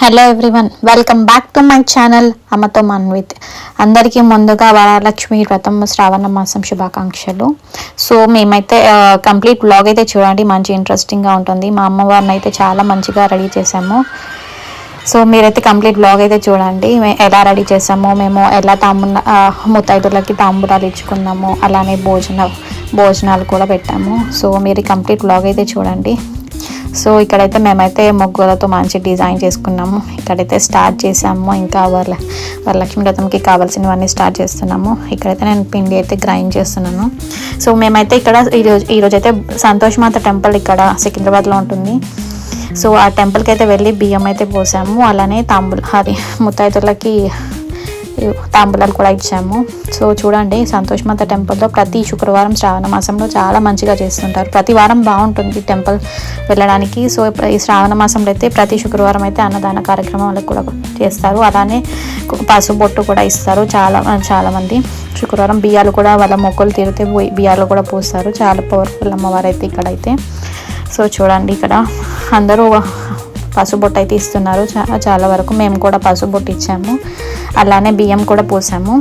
Hello everyone welcome back to my channel అమ్మతో మన్విత్ అందరికీ ముందుగా వరలక్ష్మి వ్రతం శ్రావణ మాసం శుభాకాంక్షలు. సో మేమైతే కంప్లీట్ బ్లాగ్ అయితే చూడండి మంచి ఇంట్రెస్టింగ్గా ఉంటుంది. మా అమ్మవారిని అయితే చాలా మంచిగా రెడీ చేసాము సో మీరైతే కంప్లీట్ బ్లాగ్ అయితే చూడండి మేము ఎలా రెడీ చేసామో మేము ఎలా తాంబూల ముత్తైదులకి తాంబూలాలు ఇచ్చుకున్నాము అలానే భోజన భోజనాలు కూడా పెట్టాము. సో మీరు కంప్లీట్ బ్లాగ్ అయితే చూడండి. సో ఇక్కడైతే మేమైతే ముగ్గులతో మంచి డిజైన్ చేసుకున్నాము. ఇక్కడైతే స్టార్ట్ చేసాము. ఇంకా వాళ్ళ వరలక్ష్మి వ్రతంకి కావాల్సినవన్నీ స్టార్ట్ చేస్తున్నాము. ఇక్కడైతే నేను పిండి అయితే గ్రైండ్ చేస్తున్నాను. సో మేమైతే ఇక్కడ ఈరోజు ఈరోజు అయితే సంతోష్ మాత టెంపుల్ ఇక్కడ సికింద్రాబాద్లో ఉంటుంది. సో ఆ టెంపుల్కి అయితే వెళ్ళి బియ్యం అయితే పోసాము. అలానే తాంబూల అది ముత్తైదులకి తాంబూలాలు కూడా ఇచ్చాము. సో చూడండి సంతోష్మాత టెంపుల్లో ప్రతి శుక్రవారం శ్రావణ మాసంలో చాలా మంచిగా చేస్తుంటారు. ప్రతి వారం బాగుంటుంది టెంపుల్ వెళ్ళడానికి. సో ఈ శ్రావణ మాసంలో అయితే ప్రతి శుక్రవారం అయితే అన్నదాన కార్యక్రమాలు కూడా చేస్తారు. అలానే పసుబొట్టు కూడా ఇస్తారు చాలా చాలామంది శుక్రవారం బియ్యాలు కూడా వాళ్ళ మొక్కలు తిరితే పోయి బియ్యాలు కూడా పోస్తారు. చాలా పవర్ఫుల్ అమ్మవారు అయితే ఇక్కడైతే. సో చూడండి ఇక్కడ అందరూ పసుబొట్టు అయితే ఇస్తున్నారు. చాలా చాలా వరకు మేము కూడా పసుబొట్టు ఇచ్చాము. అలానే బియ్యం కూడా పోసాము.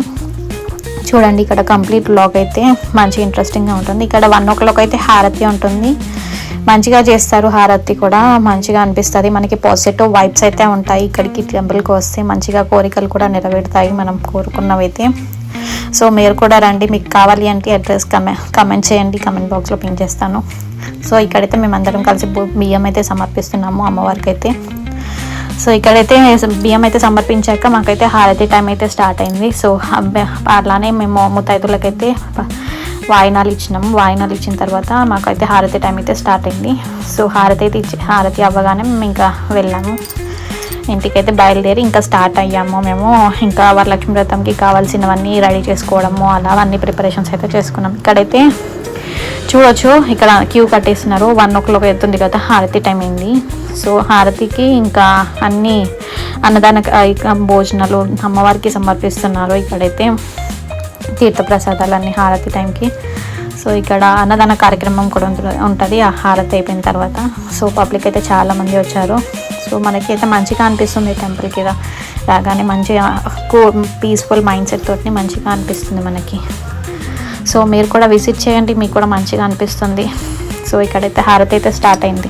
చూడండి ఇక్కడ కంప్లీట్ బ్లాగ్ అయితే మంచి ఇంట్రెస్టింగ్గా ఉంటుంది. ఇక్కడ వన్ ఓ క్లాక్ అయితే హారతి ఉంటుంది. మంచిగా చేస్తారు హారతి కూడా. మంచిగా అనిపిస్తుంది. మనకి పాజిటివ్ వైబ్స్ అయితే ఉంటాయి. ఇక్కడికి టెంపుల్కి వస్తే మంచిగా కోరికలు కూడా నెరవేరుతాయి మనం కోరుకున్నవైతే. సో మీరు కూడా రండి. మీకు కావాలి అంటే అడ్రస్ కమె కమెంట్ చేయండి. కమెంట్ బాక్స్లో పిన్ చేస్తాను. సో ఇక్కడైతే మేమందరం కలిసి బియ్యం అయితే సమర్పిస్తున్నాము అమ్మవారికి అయితే సో ఇక్కడైతే బియ్యం అయితే సమర్పించాక మాకైతే హారతి టైం అయితే స్టార్ట్ అయింది. సో అలానే మేము ముత్తైదులకైతే వాయినాలు ఇచ్చినాము. వాయినాలు ఇచ్చిన తర్వాత మాకైతే హారతి టైం అయితే స్టార్ట్ అయింది. సో హారతి అయితే ఇచ్చి హారతి అవ్వగానే మేము ఇంకా వెళ్ళాము. ఇంటికైతే బయలుదేరి ఇంకా స్టార్ట్ అయ్యాము మేము. ఇంకా వరలక్ష్మి వ్రతంకి కావాల్సినవన్నీ రెడీ చేసుకోవడము అలా అన్ని ప్రిపరేషన్స్ అయితే చేసుకున్నాం. ఇక్కడైతే చూడొచ్చు. ఇక్కడ క్యూ కట్టేస్తున్నారు. వన్ ఓ క్లాక్ అవుతుంది కదా హారతి టైం అయింది. సో హారతికి ఇంకా అన్ని అన్నదాన భోజనాలు అమ్మవారికి సమర్పిస్తున్నారు ఇక్కడైతే. తీర్థప్రసాదాలన్నీ హారతి టైంకి. సో ఇక్కడ అన్నదాన కార్యక్రమం కూడా ఉంటుంది. ఆ హారతి అయిపోయిన తర్వాత. సో పబ్లిక్ అయితే చాలా మంది వచ్చారు. సో మనకి అయితే మంచిగా అనిపిస్తుంది టెంపుల్కి రాగానే మంచిగా పీస్ఫుల్ మైండ్ సెట్ తోటి మంచిగా అనిపిస్తుంది మనకి. సో మీరు కూడా విజిట్ చేయండి మీకు కూడా మంచిగా అనిపిస్తుంది. సో ఇక్కడైతే హారతి అయితే స్టార్ట్ అయింది.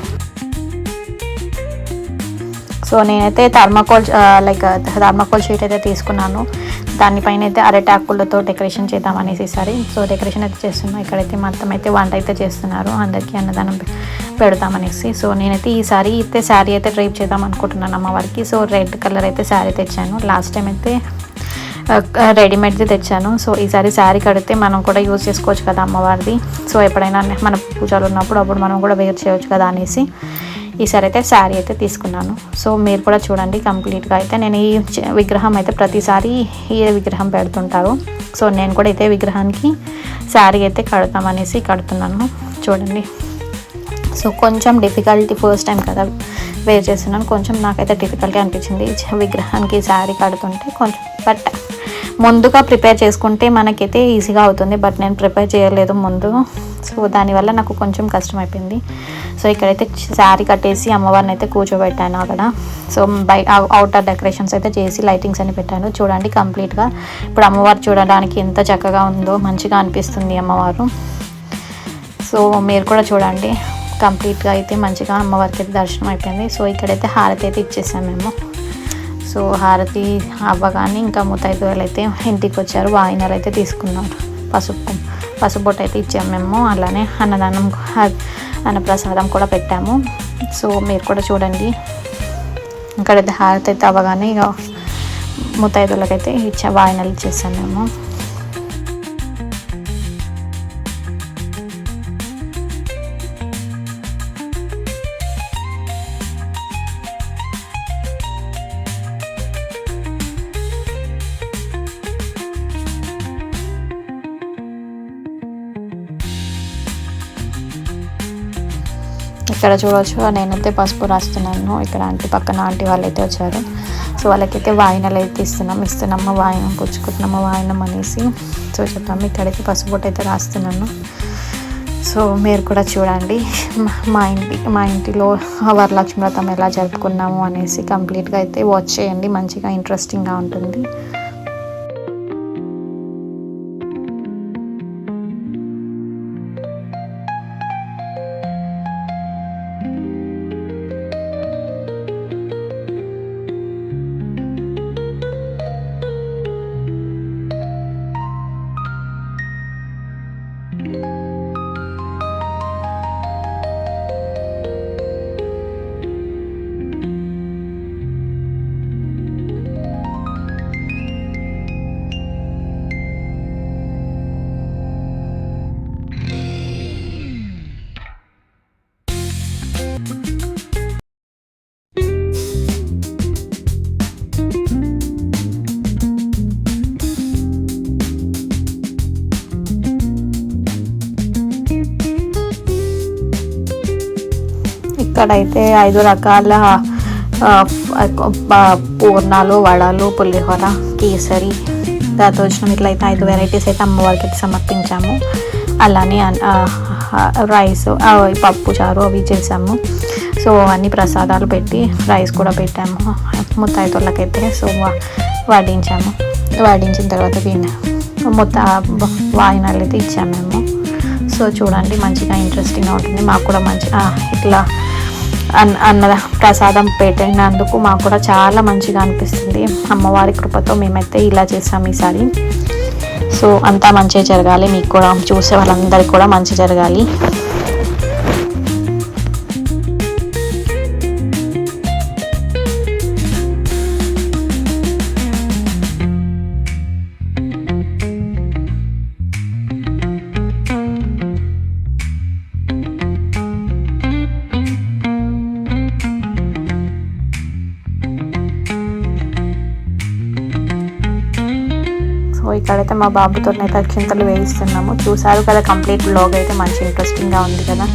సో నేనైతే థర్మాకోల్ లైక్ థర్మాకోల్ షీట్ అయితే తీసుకున్నాను. దానిపైన అయితే అరటాకులతో డెకరేషన్ చేద్దామనేసి ఈసారి. సో డెకరేషన్ అయితే చేస్తున్నాం. ఇక్కడైతే మొత్తం అయితే వంట అయితే చేస్తున్నారు. అందరికీ అన్నదానం పెడతామనేసి పెడదామనేసి సో నేనైతే ఈసారి అయితే శారీ అయితే ట్రైప్ చేద్దాం అనుకుంటున్నాను అమ్మవారికి. సో రెడ్ కలర్ అయితే శారీ తెచ్చాను. లాస్ట్ టైం అయితే రెడీమేడ్ది తెచ్చాను. సో ఈసారి శారీ కడితే మనం కూడా యూజ్ చేసుకోవచ్చు కదా అమ్మవారిది. సో ఎప్పుడైనా మన పూజలు ఉన్నప్పుడు అప్పుడు మనం కూడా వేర్ చేయవచ్చు కదా అనేసి ఈసారి అయితే శారీ అయితే తీసుకున్నాను. సో మీరు కూడా చూడండి కంప్లీట్గా. అయితే నేను ఈ విగ్రహం అయితే ప్రతిసారి ఈ విగ్రహం పెడుతుంటారు. సో నేను కూడా అయితే విగ్రహానికి శారీ అయితే కడతామనేసి కడుతున్నాను. చూడండి. సో కొంచెం డిఫికల్టీ ఫస్ట్ టైం కదా వేర్ చేస్తున్నాను. కొంచెం నాకైతే డిఫికల్టీ అనిపించింది. విగ్రహానికి శారీ కడుతుంటే కొంచెం బట్ ముందుగా ప్రిపేర్ చేసుకుంటే మనకైతే ఈజీగా అవుతుంది బట్ నేను ప్రిపేర్ చేయలేదు ముందు. సో దానివల్ల నాకు కొంచెం కష్టం అయిపోయింది సో ఇక్కడైతే శారీ కట్టేసి అమ్మవారిని అయితే కూర్చోబెట్టాను అక్కడ. సో బై అవుటర్ డెకరేషన్స్ అయితే చేసి లైటింగ్స్ అని పెట్టాను. చూడండి కంప్లీట్గా. ఇప్పుడు అమ్మవారు చూడడానికి ఎంత చక్కగా ఉందో మంచిగా అనిపిస్తుంది అమ్మవారు. సో మీరు కూడా చూడండి. కంప్లీట్గా అయితే మంచిగా అమ్మవారికి అయితే దర్శనం అయిపోయింది. సో ఇక్కడైతే హారతి అయితే ఇచ్చేసాం మేము. సో హారతి అవ్వగానే ఇంకా ముత్తైదువులు అయితే ఇంటికి వచ్చారు వాయినలు అయితే తీసుకున్నారు. పసుపు పసుపు బొట్టు అయితే ఇచ్చాము మేము. అలానే అన్నదానం అన్నప్రసాదం కూడా పెట్టాము. సో మీరు కూడా చూడండి. ఇక్కడైతే హారతి అయితే అవ్వగానే ఇక ముత్తైదువులకైతే ఇచ్చా వాయినలు ఇచ్చేసాము మేము. ఇక్కడ చూడవచ్చు నేనైతే పసుపు రాస్తున్నాను. ఇక్కడ ఆంటీ పక్కన ఆంటీ వాళ్ళైతే వచ్చారు. సో వాళ్ళకైతే వాయినలు అయితే ఇస్తున్నాం. ఇస్తున్నాము వాయినం పుచ్చుకుంటున్నాము వాయినం అనేసి. సో చెప్పాము. ఇక్కడైతే పసుపు బొట్టు అయితే రాస్తున్నాను. సో మీరు కూడా చూడండి. మా ఇంటి మా ఇంటిలో వరలక్ష్మి వ్రతం ఎలా జరుపుకున్నాము అనేసి కంప్లీట్గా అయితే వాచ్ చేయండి. మంచిగా ఇంట్రెస్టింగ్గా ఉంటుంది. ఇక్కడైతే ఐదు రకాల పూర్ణాలు వడలు పులిహోర కేసరి దద్దోజనం ఇట్లా అయితే ఐదు వెరైటీస్ అయితే అమ్మవారికి అయితే సమర్పించాము. అలానే రైస్ పప్పు చారు అవి చేసాము. సో అన్ని ప్రసాదాలు పెట్టి రైస్ కూడా పెట్టాము. ముత్తైదులకైతే సో వడ్డించాము. వడ్డించిన తర్వాత విన్ మొత్త వాయినాలు అయితే ఇచ్చాము మేము. సో చూడండి మంచిగా ఇంట్రెస్టింగ్గా ఉంటుంది. మాకు కూడా మంచి ఇట్లా అన్న ప్రసాదం పెట్టినందుకు మాకు కూడా చాలా మంచిగా అనిపిస్తుంది. అమ్మవారి కృపతో మేమైతే ఇలా చేసాం ఈసారి. సో అంతా మంచిగా జరగాలి. మీకు కూడా చూసే వాళ్ళందరికీ కూడా మంచి జరగాలి. ఇక్కడైతే మా బాబుతో అయితే అక్షింతలు వేయిస్తున్నాము. చూసారు కదా కంప్లీట్ బ్లాగ్ అయితే మంచి ఇంట్రెస్టింగ్గా ఉంది కదా.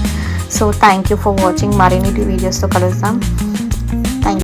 So thank you for watching మరిన్నిటి వీడియోస్తో కలుద్దాం.